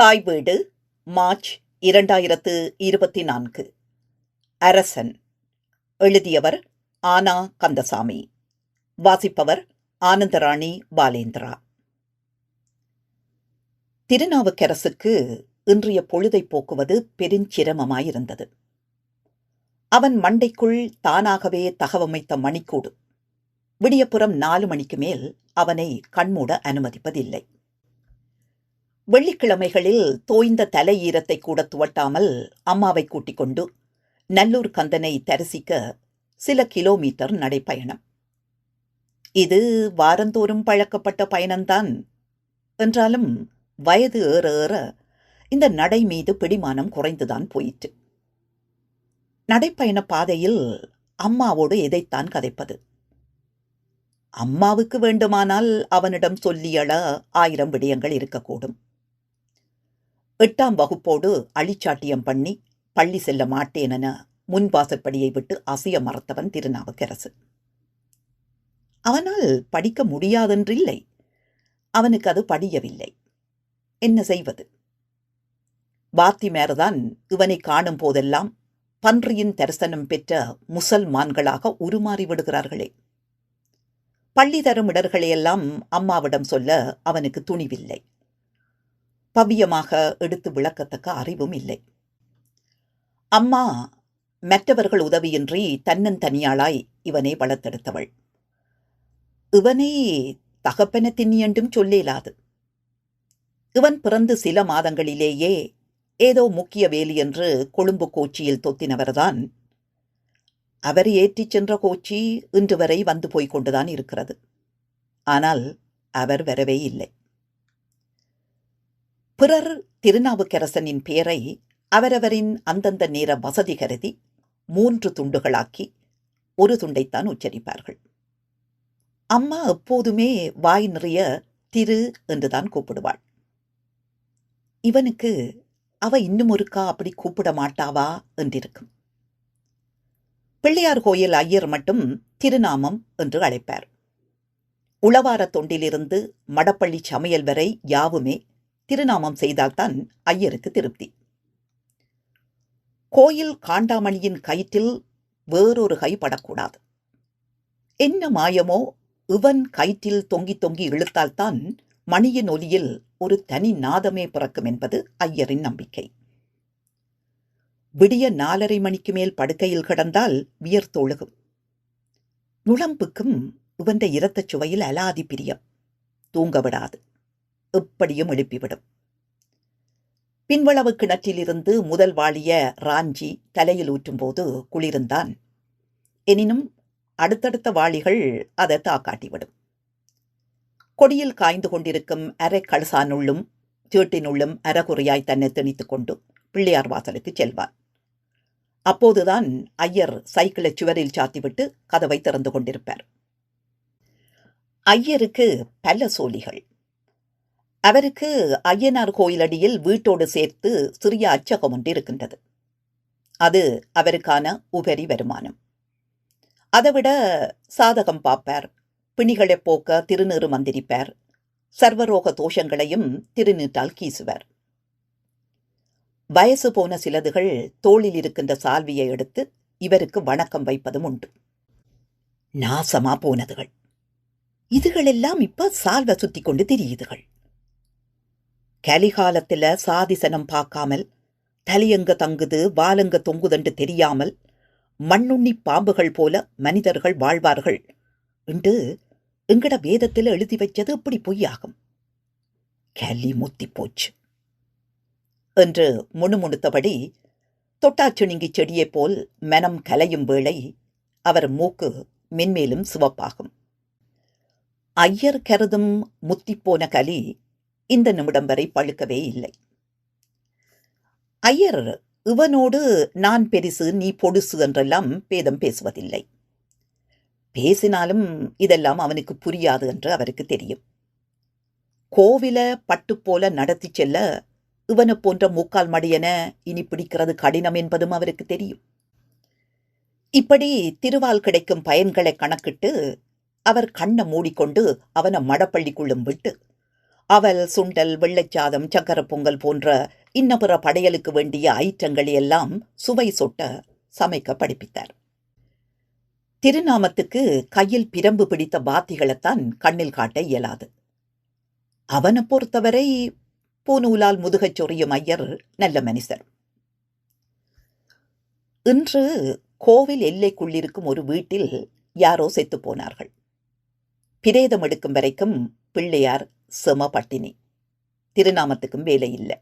தாய் வீடு மார்ச் இரண்டாயிரத்து இருபத்தி நான்கு. அரசன் எழுதியவர் ஆனா கந்தசாமி. வாசிப்பவர் ஆனந்தராணி பாலேந்திரா. திருநாவுக்கரசுக்கு இன்றைய பொழுதை போக்குவது பெருஞ்சிரமமாயிருந்தது. அவன் மண்டைக்குள் தானாகவே தகவமைத்த மணிக்கூடு. விடியப்புறம் நாலு மணிக்கு மேல் அவனை கண்மூட அனுமதிப்பதில்லை. வெள்ளிக்கிழமைகளில் தோய்ந்த தலை கூட துவட்டாமல் அம்மாவை கூட்டிக் கொண்டு நல்லூர் கந்தனை தரிசிக்க சில கிலோமீட்டர் நடைப்பயணம். இது வாரந்தோறும் பழக்கப்பட்ட பயணம்தான். என்றாலும் வயது ஏற ஏற இந்த நடை மீது பிடிமானம் குறைந்துதான் போயிற்று. நடைப்பயண பாதையில் அம்மாவோடு எதைத்தான் கதைப்பது? அம்மாவுக்கு வேண்டுமானால் அவனிடம் சொல்லியள ஆயிரம் விடயங்கள் இருக்கக்கூடும். எட்டாம் வகுப்போடு அழிச்சாட்டியம் பண்ணி பள்ளி செல்ல மாட்டேனென முன்வாசற்படியை விட்டு அசைய மறத்தவன் திருநாவுக்கரசு. அவனால் படிக்க முடியாதென்றில்லை அவனுக்கு அது படியவில்லை. என்ன செய்வது? வாத்திமேர்தான் இவனை காணும் போதெல்லாம் பன்றியின் தரிசனம் பெற்ற முசல்மான்களாக உருமாறி விடுகிறார்களே. பள்ளி தரும் இடர்களையெல்லாம் அம்மாவிடம் சொல்ல அவனுக்கு துணிவில்லை. பவ்யமாக எடுத்து விளக்கத்தக்க அறிவும் இல்லை. அம்மா மற்றவர்கள் உதவியின்றி தன்னந்தனியாளாய் இவனை வளர்த்தெடுத்தவள். இவனை தகப்பன தின்னியண்டும் சொல்லேலாது. இவன் பிறந்து சில மாதங்களிலேயே ஏதோ முக்கிய வேலி என்று கொழும்பு கோச்சியில் தொத்தினவர்தான். அவர் ஏற்றிச் சென்ற கோச்சி இன்று வரை வந்து போய்க் கொண்டுதான் இருக்கிறது. ஆனால் அவர் வரவே இல்லை. பிறர் திருநாவுக்கரசனின் பெயரை அவரவரின் அந்தந்த நேர வசதி கருதி மூன்று துண்டுகளாக்கி ஒரு துண்டைத்தான் உச்சரிப்பார்கள். அம்மா எப்போதுமே வாய் நிறைய திரு என்றுதான் கூப்பிடுவாள். இவனுக்கு அவ இன்னும் ஒருக்கா அப்படி கூப்பிட மாட்டாவா? என்றிருக்கும். பிள்ளையார் கோயில் ஐயர் மட்டும் திருநாமம் என்று அழைப்பார். உளவார தொண்டிலிருந்து மடப்பள்ளி சமையல் வரை யாவுமே திருநாமம் செய்தால்தான் ஐயருக்கு திருப்தி. கோயில் காண்டாமணியின் கயிற்றில் வேறொரு கை படக்கூடாது. என்ன மாயமோ இவன் கயிற்றில் தொங்கி தொங்கி இழுத்தால்தான் மணியின் ஒலியில் ஒரு தனி நாதமே பிறக்கும் என்பது ஐயரின் நம்பிக்கை. விடிய நாலரை மணிக்கு மேல் படுக்கையில் கிடந்தால் வியர்த்தொழுகும் நுழம்புக்கும் இவன்ற இரத்தச் சுவையில் அலாதி பிரியம். தூங்க விடாது. எப்படியும் எழுப்பிவிடும். பின்வளவு கிணற்றிலிருந்து முதல் வாழிய ராஞ்சி தலையில் ஊற்றும்போது குளிர்ந்தான். எனினும் அடுத்தடுத்த வாளிகள் அதை தாக்காட்டிவிடும் கொடியில் காய்ந்து கொண்டிருக்கும் அரை கழுசானுள்ளும் சேட்டினுள்ளும் அறகுறையாய் தன்னை திணித்துக் கொண்டு பிள்ளையார் வாசலுக்கு செல்வான் அப்போதுதான் ஐயர் சைக்கிளை சுவரில் சாத்திவிட்டு கதவை திறந்து கொண்டிருப்பார். ஐயருக்கு பல சோழிகள். அவருக்கு ஐயனார் கோயிலடியில் வீட்டோடு சேர்த்து சிறிய அச்சகம் ஒன்று இருக்கின்றது. அது அவருக்கான உபரி வருமானம். அதைவிட சாதகம் பார்ப்பார் பிணிகளை போக்க திருநீறு மந்திரிப்பார் சர்வரோக தோஷங்களையும் திருநீட்டால் கீசுவார். வயசு போன சிலதுகள் தோளில் இருக்கின்ற சால்வியை எடுத்து இவருக்கு வணக்கம் வைப்பதும் உண்டு. நாசமா போனதுகள். இதுகளெல்லாம் இப்ப சால்வை சுத்தி கொண்டு திரியுதுகள். கலிகாலத்துல சாதிசனம் பார்க்காமல் தலையங்க தங்குது வாலங்க தொங்குதண்டு தெரியாமல் மண்ணுண்ணி பாம்புகள் போல மனிதர்கள் வாழ்வார்கள். என்று எங்கட வேதத்தில் எழுதி வைச்சது இப்படி பொய்யாகும். கலி முத்தி போச்சு. என்று முணுமுணுத்தபடி தொட்டாச்சுணுங்கி செடியைப் போல் மனம் கலையும் வேளை அவர் மூக்கு மென்மேலும் சிவப்பாகும். ஐயர் கருதும் முத்திப்போன கலி இந்த நிமிடம் வரை பழுக்கவே இல்லை. ஐயர் இவனோடு நான் பெரிசு நீ பொடுசு என்றெல்லாம் பேதம் பேசுவதில்லை. பேசினாலும் இதெல்லாம் அவனுக்கு புரியாது என்று அவருக்கு தெரியும். கோவில பட்டு போல நடத்தி செல்ல இவனை போன்ற மூக்கால் மடியன இனி பிடிக்கிறது கடினம் என்பதும் அவருக்கு தெரியும். இப்படி திருவால் கிடைக்கும் பயன்களை கணக்கிட்டு அவர் கண்ணை மூடிக்கொண்டு அவனை மடப்பள்ளிக்குள்ளும் விட்டு அவல் சுண்டல் வெள்ளைச்சாதம் சக்கர பொங்கல் போன்ற இன்னபிற படையலுக்கு வேண்டிய ஐட்டங்களை எல்லாம் சுவை சொட்ட சமைக்க படிப்பித்தார். திருநாமத்துக்கு கையில் பிரம்பு பிடித்த பாத்திகளைத்தான் கண்ணில் காட்ட இயலாது. அவனை பொறுத்தவரை பூநூலால் முதுகச் சொறியும் ஐயர் நல்ல மனிதர். இன்று கோவில் எல்லைக்குள்ளிருக்கும் ஒரு வீட்டில் யாரோ செத்து போனார்கள். பிரேதம் எடுக்கும் வரைக்கும் பிள்ளையார் செம பட்டினி. திருநாமத்துக்கும் வேலை இல்லை.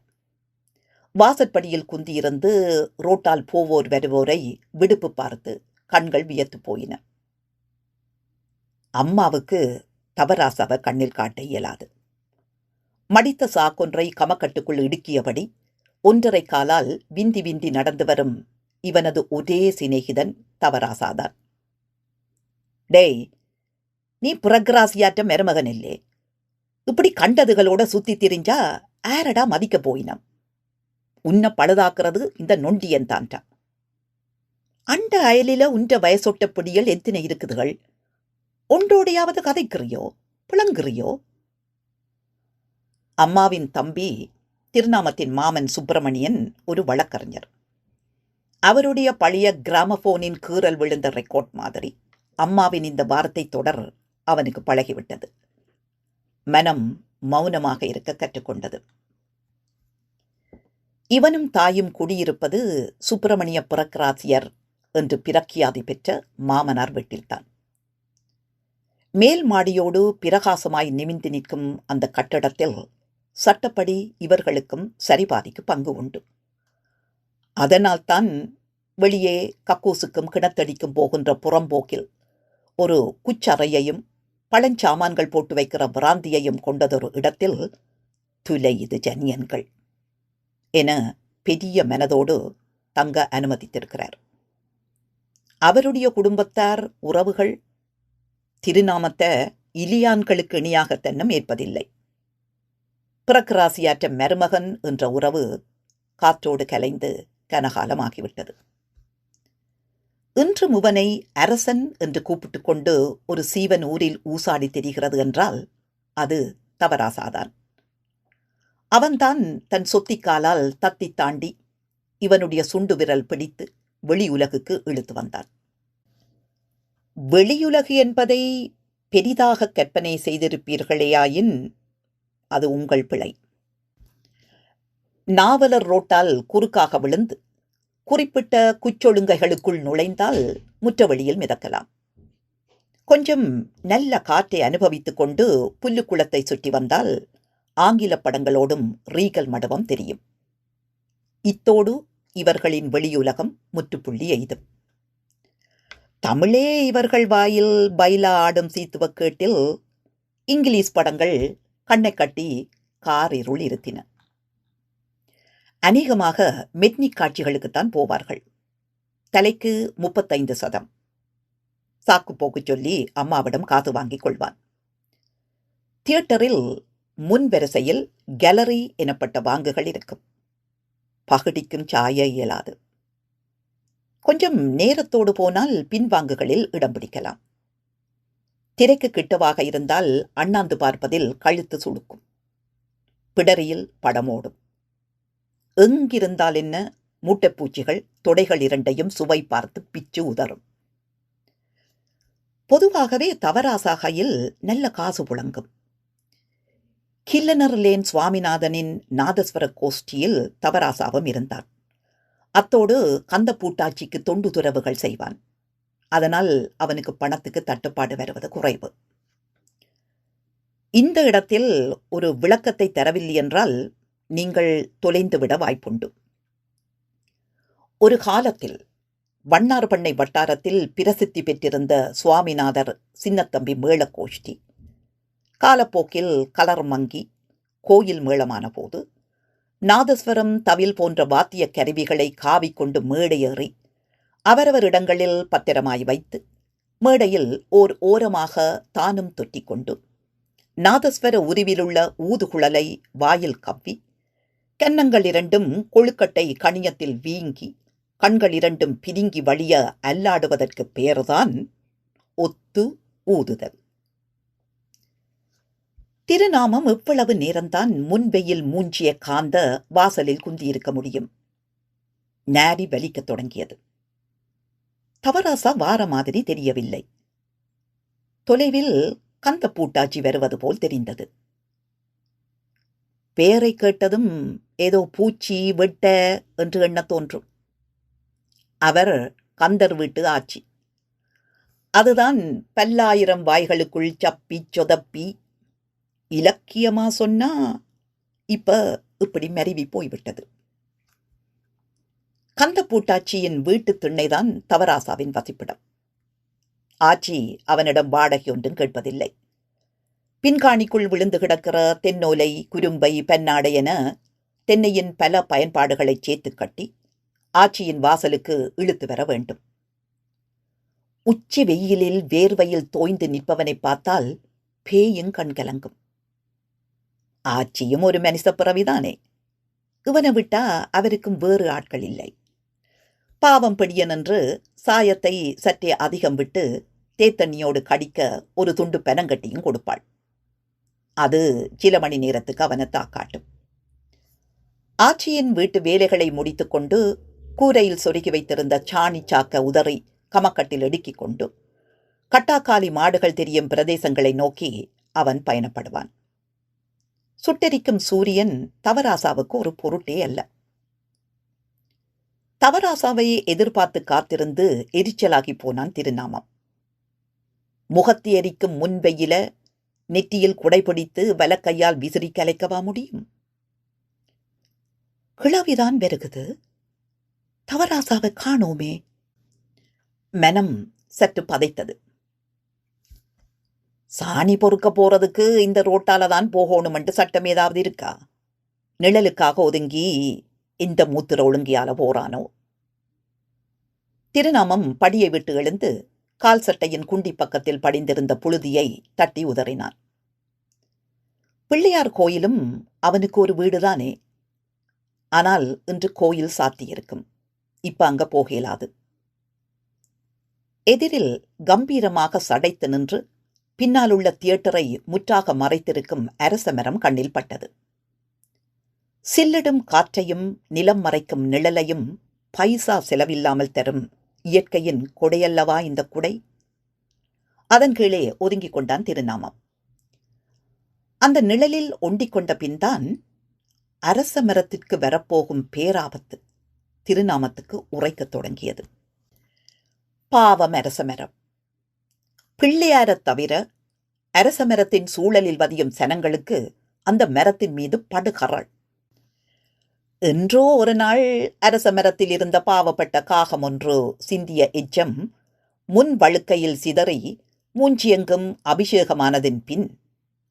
வாசற்படியில் குந்தியிருந்து ரோட்டால் போவோர் வருவோரை விடுப்பு பார்த்து கண்கள் வியத்து போயின. அம்மாவுக்கு தவராசாவை கண்ணில் காட்ட இயலாது. மடித்த சாக்கொன்றை கமக்கட்டுக்குள் இடுக்கியபடி ஒன்றரை காலால் விந்தி விந்தி நடந்து வரும் இவனது ஒரே சிநேகிதன் தவராசாதான் டேய் நீ புறக்ராசியாற்ற மருமகன் இல்லே. இப்படி கண்டதுகளோட சுத்தி திரிஞ்சா ஆரடா மதிக்க போயினம் உன்னை பழுதாக்குறது இந்த நொண்டியன் தான்டா. அண்ட அயலில உன்ற வயசொட்ட பிடிகள் எத்தனை இருக்குதுகள்? ஒன்றோடையாவது கதைக்கிறியோ? புலங்குறியோ? அம்மாவின் தம்பி திருநாமத்தின் மாமன் சுப்பிரமணியன் ஒரு வழக்கறிஞர். அவருடைய பழைய கிராமபோனின் கீறல் விழுந்த ரெக்கார்ட் மாதிரி அம்மாவின் இந்த வார்த்தை தொடர் அவனுக்கு பழகிவிட்டது. மனம் மௌனமாக இருக்க கற்றுக்கொண்டது. இவனும் தாயும் குடியிருப்பது சுப்பிரமணிய புறக்கராசியர் என்று பிரக்கியாதி பெற்ற மாமனார் வீட்டில்தான். மேல் மாடியோடு பிரகாசமாய் நிமிந்து நிற்கும் அந்த கட்டடத்தில் சட்டப்படி இவர்களுக்கும் சரிபாதிக்கு பங்கு உண்டு. அதனால்தான் வெளியே கக்கூசுக்கும் கிணத்தடிக்கும் போகின்ற புறம்போக்கில் ஒரு குச்சறையையும் பழஞ்சாமான்கள் போட்டு வைக்கிற பிராந்தியையும் கொண்டதொரு இடத்தில் துலை இது ஜனியன்கள் என பெரிய மனதோடு தங்க அனுமதித்திருக்கிறார். அவருடைய குடும்பத்தார் உறவுகள் திருநாமத்தை இலியான்களுக்கு இணையாக தென்னம் ஏற்பதில்லை. பிறக்கராசியாற்ற மருமகன் என்ற உறவு காற்றோடு கலைந்து கனகாலமாகிவிட்டது. இன்று முவனை அரசன் என்று கூப்பிட்டு கொண்டு ஒரு சீவன் ஊரில் ஊசாடி தெரிகிறது என்றால் அது தவராசாதான் அவன்தான் தன் சொத்திக்காலால் தத்தி தாண்டி இவனுடைய சுண்டு விரல் பிடித்து வெளி உலகுக்கு இழுத்து வந்தான். வெளியுலகு என்பதை பெரிதாக கற்பனை செய்திருப்பீர்களேயாயின் அது உங்கள் பிழை. நாவலர் ரோட்டால் குறுக்காக விழுந்து குறிப்பிட்ட குச்சொழுங்கைகளுக்குள் நுழைந்தால் முற்றவெளியில் மிதக்கலாம். கொஞ்சம் நல்ல காற்றை அனுபவித்துக் கொண்டு புல்லுக்குளத்தை சுற்றி வந்தால் ஆங்கில படங்களோடும் ரீகல் மடவம் தெரியும். இத்தோடு இவர்களின் வெளியுலகம் முற்றுப்புள்ளி எய்தும். தமிழே இவர்கள் வாயில் பைலா ஆடும் சீத்துவ கேட்டில் இங்கிலீஷ் படங்கள் கண்ணை கட்டி காரிருள் இருத்தின. அநேகமாக மெட்னிக் காட்சிகளுக்குத்தான் போவார்கள். தலைக்கு முப்பத்தைந்து சதம். சாக்கு போக்கு சொல்லி அம்மாவிடம் காசு வாங்கிக் கொள்வான். தியேட்டரில் முன் வரிசையில் கேலரி எனப்பட்ட வாங்குகள் இருக்கும். பகுடிக்கும் சாய இயலாது. கொஞ்சம் நேரத்தோடு போனால் பின்வாங்குகளில் இடம் பிடிக்கலாம். திரைக்கு கிட்டவாக இருந்தால் அண்ணாந்து பார்ப்பதில் கழுத்து சுடுக்கும் பிடரியில் படமோடும் எங்கிருந்தால் என்ன? மூட்டைப்பூச்சிகள் தொடைகள் இரண்டையும் சுவை பார்த்து பிச்சு உதறும். பொதுவாகவே தவராசாகையில் நல்ல காசு புழங்கும். கில்லனர் லேன் சுவாமிநாதனின் நாதஸ்வர கோஷ்டியில் தவராசாவும் இருந்தான். அத்தோடு கந்த பூட்டாட்சிக்கு தொண்டு துறவுகள் செய்வான். அதனால் அவனுக்கு பணத்துக்கு தட்டுப்பாடு வருவது குறைவு. இந்த இடத்தில் ஒரு விளக்கத்தை தரவில்லை என்றால் நீங்கள் தொலைந்துவிட வாய்ப்புண்டு. ஒரு காலத்தில் வண்ணார்பண்ணை வட்டாரத்தில் பிரசித்தி பெற்றிருந்த சுவாமிநாதர் சின்னத்தம்பி மேளகோஷ்டி காலப்போக்கில் கலர் மங்கி கோயில் மேளமான போது நாதஸ்வரம் தவில் போன்ற வாத்திய கருவிகளை காவிக்கொண்டு மேடையேறி அவரவர் இடங்களில் பத்திரமாய் வைத்து மேடையில் ஓர் ஓரமாக தானும் தொட்டிக்கொண்டு நாதஸ்வர உருவிலுள்ள ஊதுகுழலை வாயில் கவ்வி கன்னங்கள் இரண்டும் கொழுக்கட்டை கணியத்தில் வீங்கி கண்கள் இரண்டும் பிதுங்கி வழிய அல்லாடுவதற்கு பெயர்தான் ஒத்து ஊதுதல். திருநாமம் எவ்வளவு நேரம்தான் முன்வெயில் மூஞ்சிய காந்த வாசலில் குந்தியிருக்க முடியும். நாரி வலிக்கத் தொடங்கியது. தவராசா வார மாதிரி தெரியவில்லை. தொலைவில் கந்த பூட்டாச்சி வருவது போல் தெரிந்தது. பேரை கேட்டதும் ஏதோ பூச்சி வெட்ட என்று எண்ணத் தோன்றும். அவர் கந்தர் வீட்டு ஆட்சி அதுதான் பல்லாயிரம் வாய்களுக்குள் சப்பி சொதப்பி இலக்கியமா சொன்னா இப்ப இப்படி மருவி போய்விட்டது. கந்த பூட்டாட்சியின் வீட்டு திண்ணைதான் தவராசாவின் வசிப்பிடம். ஆச்சி அவனிடம் வாடகை ஒன்றும் கேட்பதில்லை. பின்காணிக்குள் விழுந்து கிடக்கிற தென்னோலை குறும்பை பன்னாடை என தென்னையின் பல பயன்பாடுகளை சேர்த்து கட்டி ஆட்சியின் வாசலுக்கு இழுத்து வர வேண்டும். உச்சி வெயிலில் வேர்வையில் தோய்ந்து நிற்பவனை பார்த்தால் பேயும் கண்கலங்கும் ஆட்சியும் ஒரு மனித பிறவிதானே. இவனை விட்டா அவருக்கும் வேறு ஆட்கள் இல்லை. பாவம் பிடியன் என்று சாயத்தை சற்றே அதிகம் விட்டு தேத்தண்ணியோடு கடிக்க ஒரு துண்டு பெனங்கட்டியும் கொடுப்பாள். அது சில மணி நேரத்துக்கு அவனை காட்டும் ஆச்சியின் வீட்டு வேலைகளை முடித்துக்கொண்டு கூரையில் சொருகி வைத்திருந்த சாணி சாக்க உதறி கமக்கட்டில் இடுக்கிக் கொண்டு கட்டாக்காலி மாடுகள் தெரியும் பிரதேசங்களை நோக்கி அவன் பயணப்படுவான். சுட்டெரிக்கும் சூரியன் தவராசாவுக்கு ஒரு பொருட்டே அல்ல. தவராசாவை எதிர்பார்த்து காத்திருந்து எரிச்சலாகி போனான் திருநாமம். முகத்தி எரிக்கும் முன்வெயில நெற்றியில் குடைபிடித்து வலக்கையால் விசிறி கலைக்கவா முடியும்? கிழவிதான் வெறுகுது. தவராசாவை காணோமே. மனம் சற்று பதைத்தது. சாணி பொறுக்க போறதுக்கு இந்த ரோட்டால தான் போகணுமென்று சட்டம் ஏதாவது இருக்கா? நிழலுக்காக ஒதுங்கி இந்த மூத்திர ஒழுங்கியால போறானோ? திருநாமம் படியை விட்டு எழுந்து கால் சட்டையின் குண்டி பக்கத்தில் படிந்திருந்த புழுதியை தட்டி உதறினான். பிள்ளையார் கோயிலும் அவனுக்கு ஒரு வீடுதானே? ஆனால் இன்று கோயில் சாத்தியிருக்கும். இப்ப அங்க போக இயலாது எதிரில் கம்பீரமாக சடைத்து நின்று பின்னால் உள்ள தியேட்டரை முற்றாக மறைத்திருக்கும் அரச மரம் கண்ணில் பட்டது. சில்லிடும் காற்றையும் நிலம் மறைக்கும் நிழலையும் பைசா செலவில்லாமல் தரும் இயற்கையின் கொடையல்லவா இந்த குடை? அதன் கீழே ஒதுங்கிக் கொண்டான் திருநாமம். அந்த நிழலில் ஒண்டிக் கொண்ட பின்தான் அரச மரத்திற்கு வரப்போகும் பேராபத்து திருநாமத்துக்கு உரைக்கத் தொடங்கியது. பாவம் அரச மரம். பிள்ளையாரத் தவிர அரச மரத்தின் சூழலில் வதியும் சனங்களுக்கு அந்த மரத்தின் மீது படுகரள் என்றோ ஒரு நாள் அரச மரத்தில் இருந்த பாவப்பட்ட காகம் ஒன்று சிந்திய எச்சம் முன் வழுக்கையில் சிதறி மூஞ்சியெங்கும் அபிஷேகமானதின் பின்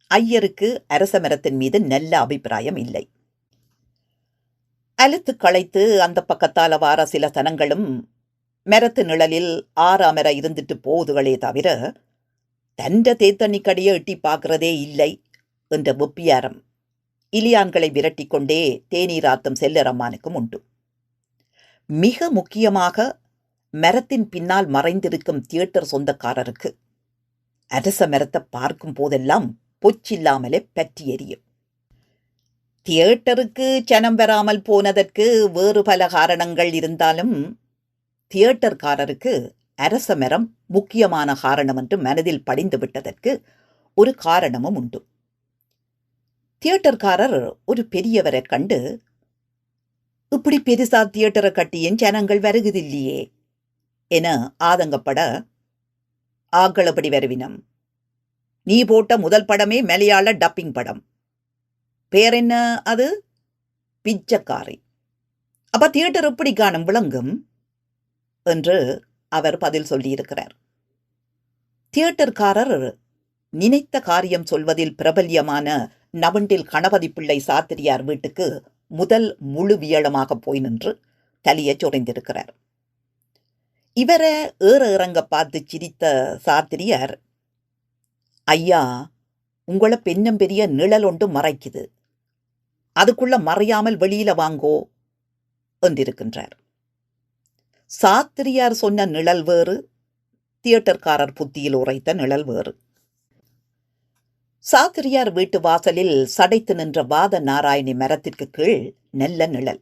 ஐயருக்கு அரச மரத்தின் மீது நல்ல அபிப்பிராயம் இல்லை. அலுத்து களைத்து அந்த பக்கத்தால வார சில தனங்களும் மரத்து நிழலில் ஆறாமர இருந்துட்டு போகுதுகளே தவிர தண்ட தேத்தண்ணிக்கடியை எட்டி பார்க்கிறதே இல்லை என்ற ஒப்பியாரம் இலியான்களை விரட்டிக்கொண்டே தேனீராத்தம் தேநீராத்தம் செல்லரம்மானுக்கும் உண்டு. மிக முக்கியமாக மரத்தின் பின்னால் மறைந்திருக்கும் தியேட்டர் சொந்தக்காரருக்கு. அரச மரத்தை பார்க்கும் போதெல்லாம் பொச்சில்லாமலே பற்றி எரியும். தியேட்டருக்கு ஜனம் வராமல் போனதற்கு வேறு பல காரணங்கள் இருந்தாலும் தியேட்டர்காரருக்கு அரச மரம் முக்கியமான காரணம் என்று மனதில் படிந்து விட்டதற்கு ஒரு காரணமும் உண்டு. தியேட்டர்காரர் ஒரு பெரியவரை கண்டு இப்படி பெருசா தியேட்டரை கட்டியும் ஜனங்கள் வருகுதில்லையே என ஆதங்கப்பட ஆக்களப்படி வருவினம். நீ போட்ட முதல் படமே மலையாள டப்பிங் படம். பேர் என்ன அது? பிச்சைக்காரி. அப்ப தியேட்டர் எப்படி காணும் விளங்கும்? என்று அவர் பதில் சொல்லியிருக்கிறார். தியேட்டர்காரர் நினைத்த காரியம் சொல்வதில் பிரபல்யமான நவண்டில் கணபதி பிள்ளை சாத்திரியார் வீட்டுக்கு முதல் முழு வியளமாக போய் நின்று தலையை சொறைந்திருக்கிறார் இவரை ஏற இறங்க பார்த்து சிரித்த சாத்திரியார் ஐயா உங்களை பெண்ணும் பெரிய நிழல் ஒன்று மறைக்குது. அதுக்குள்ள மறையாமல் வெளியில வாங்கோ என்றிருக்கின்றார். சாத்திரியார் சொன்ன நிழல் வேறு தியேட்டர்காரர் புத்தியில் உரைத்த நிழல் வேறு. சாத்திரியார் வீட்டு வாசலில் சடைத்து நின்ற வாத நாராயணி மரத்திற்கு கீழ் நெல்ல நிழல்.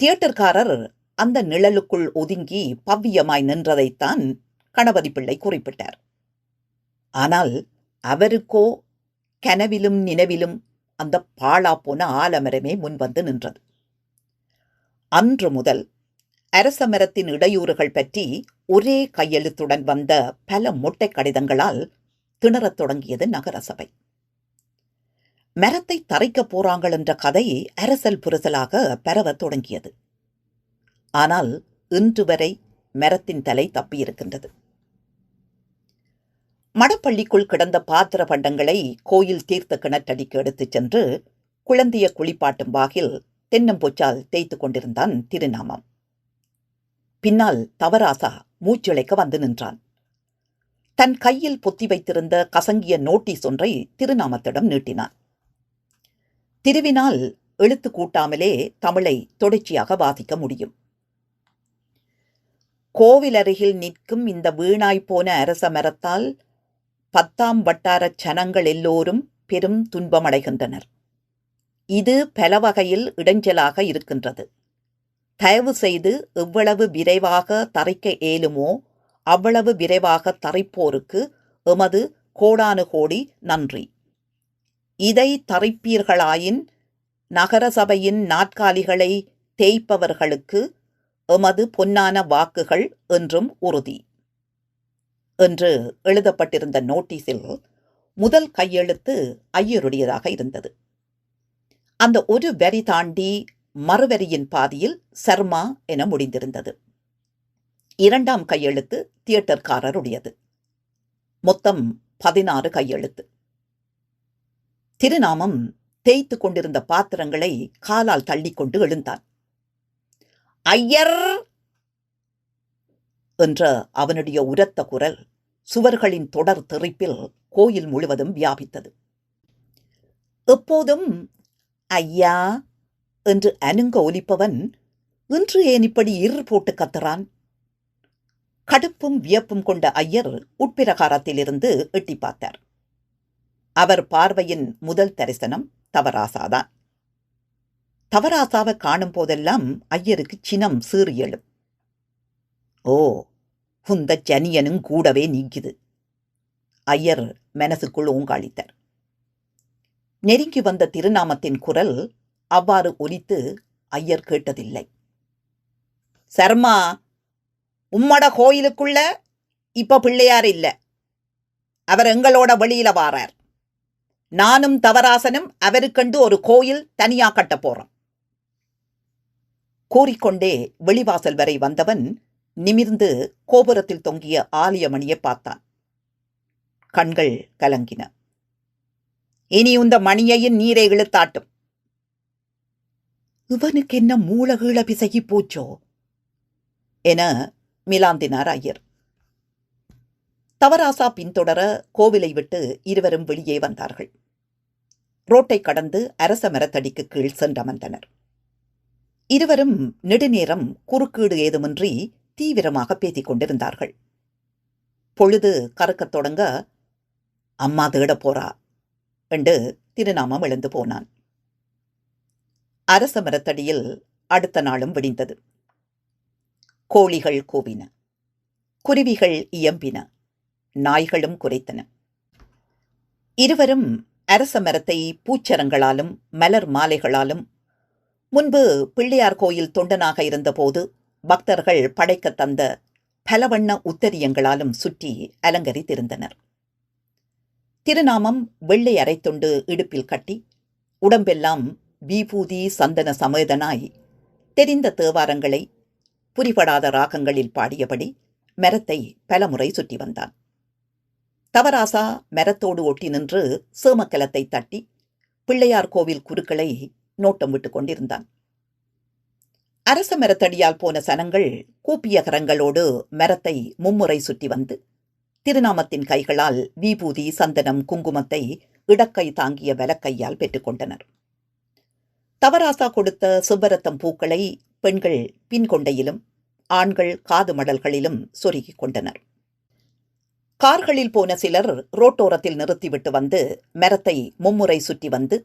தியேட்டர்காரர் அந்த நிழலுக்குள் ஒதுங்கி பவ்யமாய் நின்றதைத்தான் கணபதி பிள்ளை குறிப்பிட்டார். ஆனால் அவருக்கோ கனவிலும் நினைவிலும் அந்த பாழா போன ஆலமரமே முன்வந்து நின்றது. அன்று முதல் அரச மரத்தின் இடையூறுகள் பற்றி ஒரே கையெழுத்துடன் வந்த பல மொட்டை கடிதங்களால் திணறத் தொடங்கியது நகரசபை. மரத்தை தரைக்கப் போறாங்கள் என்ற கதை அரசல் புரசலாக பரவத் தொடங்கியது. ஆனால் இன்று வரை மரத்தின் தலை தப்பியிருக்கின்றது. மடப்பள்ளிக்குள் கிடந்த பாத்திர பண்டங்களை கோயில் தீர்த்த கிணற்றடிக்கு எடுத்துச் சென்று குழந்தைய குளிப்பாட்டும் வாகில் தென்னம்பூச்சால் தேய்த்து கொண்டிருந்தான் திருநாமம். பின்னால் தவராசா மூச்சிழைக்க வந்து நின்றான். தன் கையில் பொத்தி வைத்திருந்த கசங்கிய நோட்டீஸ் ஒன்றை திருநாமத்திடம் நீட்டினான். திருவினால் எழுத்து கூட்டாமலே தமிழை தொடர்ச்சியாக வாசிக்க முடியும். கோவில் அருகில் நிற்கும் இந்த வீணாய் போன அரச மரத்தால் பத்தாம் வட்டாரச் சனங்கள் எல்லோரும் பெரும் துன்பமடைகின்றனர். இது பல வகையில் இடைஞ்சலாக இருக்கின்றது. தயவு செய்து எவ்வளவு விரைவாக தரைக்க ஏலுமோ அவ்வளவு விரைவாக தரைப்போருக்கு எமது கோடானு கோடி நன்றி. இதை தரைப்பீர்களாயின் நகரசபையின் நாற்காலிகளை தேய்ப்பவர்களுக்கு எமது பொன்னான வாக்குகள் என்றும் உறுதி. என்று எழுதப்பட்டிருந்த நோட்டீஸில் முதல் கையெழுத்து ஐயருடையதாக இருந்தது. அந்த ஒரு வரி தாண்டி மறுவரியின் பாதியில் சர்மா என முடிந்திருந்தது. இரண்டாம் கையெழுத்து தியேட்டர்காரருடையது. மொத்தம் பதினாறு கையெழுத்து. திருநாமம் தேய்த்து கொண்டிருந்த பாத்திரங்களை காலால் தள்ளிக்கொண்டு எழுந்தான். ஐயர்! என்ற அவனுடைய உரத்த குரல் சுவர்களின் தொடர் தெறிப்பில் கோயில் முழுவதும் வியாபித்தது. எப்போதும் ஐயா! என்று அனுங்க ஒலிப்பவன் இன்று ஏன் இப்படி இரு போட்டு கத்துறான்? கடுப்பும் வியப்பும் கொண்ட ஐயர் உட்பிரகாரத்திலிருந்து எட்டி பார்த்தார் அவர் பார்வையின் முதல் தரிசனம் தவராசாதான். தவராசாவை காணும் போதெல்லாம் ஐயருக்கு சினம் சீறி ஓ உந்த ஜனியனும் கூடவே நீக்குது ஐயர் மனசுக்குள் ஓங்காளித்தார். நெருங்கி வந்த திருநாமத்தின் குரல் அவ்வாறு ஒலித்து ஐயர் கேட்டதில்லை. சர்மா உம்மட கோயிலுக்குள்ள இப்ப பிள்ளையார் இல்ல. அவர் எங்களோட வெளியில வாரார். நானும் தவராசனும் அவருக்கண்டு ஒரு கோயில் தனியா கட்ட போறோம். கூறிக்கொண்டே வெளிவாசல் வரை வந்தவன் நிமிர்ந்து கோபுரத்தில் தொங்கிய ஆலயமணியை பார்த்தான். கண்கள் கலங்கின. இனி இந்த மணியையும் நீரை இழுத்தாட்டும். இவனுக்கு என்ன மூலகீழ பிசகி போச்சோ? என மிலாந்தினார் ஐயர். தவராசா பின்தொடர கோவிலை விட்டு இருவரும் வெளியே வந்தார்கள். ரோட்டை கடந்து அரச மரத்தடிக்கு கீழ் சென்றமர்ந்தனர். இருவரும் நெடுநேரம் குறுக்கீடு ஏதுமின்றி தீவிரமாக பேசிக் கொண்டிருந்தார்கள். பொழுது கறக்கத் தொடங்க அம்மா தேடப் போறா? என்று திருநாமம் எழுந்து போனான். அரச மரத்தடியில் அடுத்த நாளும் விடிந்தது. கோழிகள் கூவின. குருவிகள் இயம்பின. நாய்களும் குரைத்தன. இருவரும் அரச மரத்தை பூச்சரங்களாலும் மலர் மாலைகளாலும் முன்பு பிள்ளையார் கோயில் தொண்டனாக இருந்தபோது பக்தர்கள் படைக்கத் தந்த பலவண்ண உத்தரியங்களாலும் சுற்றி அலங்கரித்திருந்தனர். திருநாமம் வெள்ளை அரைத்துண்டு இடுப்பில் கட்டி உடம்பெல்லாம் பீபூதி சந்தன சமேதனாய் தெரிந்த தேவாரங்களை புரிபடாத ராகங்களில் பாடியபடி மரத்தை பலமுறை சுற்றி வந்தான். தவராசா மரத்தோடு ஒட்டி நின்று சேமக்கலத்தை தட்டி பிள்ளையார் கோவில் குருக்களை நோட்டம் விட்டுக் கொண்டிருந்தான். அரச மரத்தடியால் போன சனங்கள் கூப்பிய கரங்களோடு மரத்தை மும்முறை சுற்றி வந்து திருநாமத்தின் கைகளால் வீபூதி சந்தனம் குங்குமத்தை இடக்கை தாங்கிய வலக்கையால் பெற்றுக்கொண்டனர் தவராசா கொடுத்த சுப்பரத்தம் பூக்களை பெண்கள் பின்கொண்டையிலும் ஆண்கள் காது மடல்களிலும் சொருகிக் கொண்டனர். கார்களில் போன சிலர் ரோட்டோரத்தில் நிறுத்திவிட்டு வந்து மரத்தை மும்முறை சுற்றி வந்து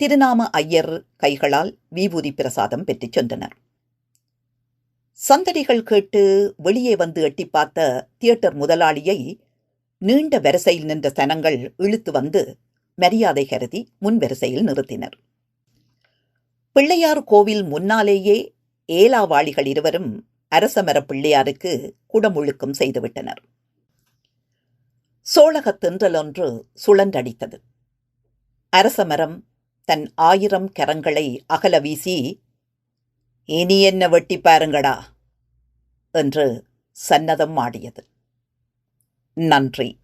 திருநாம ஐயர் கைகளால் வீபூதி பிரசாதம் பெற்றுச் சென்றனர். சந்தடிகள் கேட்டு வெளியே வந்து எட்டி பார்த்த தியேட்டர் முதலாளியை நீண்ட வரிசையில் நின்ற சனங்கள் இழுத்து வந்து மரியாதை கருதி முன் வரிசையில் நிறுத்தினர். பிள்ளையார் கோவில் முன்னாலேயே ஏலாவாளிகள் இருவரும் அரசமர பிள்ளையாருக்கு குடமுழுக்கம் செய்துவிட்டனர். சோழகத் தென்றலொன்று சுழன்றடித்தது. அரசமரம் தன் ஆயிரம் கரங்களை அகல வீசி இனி என்ன வெட்டி பாருங்கடா என்று சன்னதம் ஆடியது. நன்றி.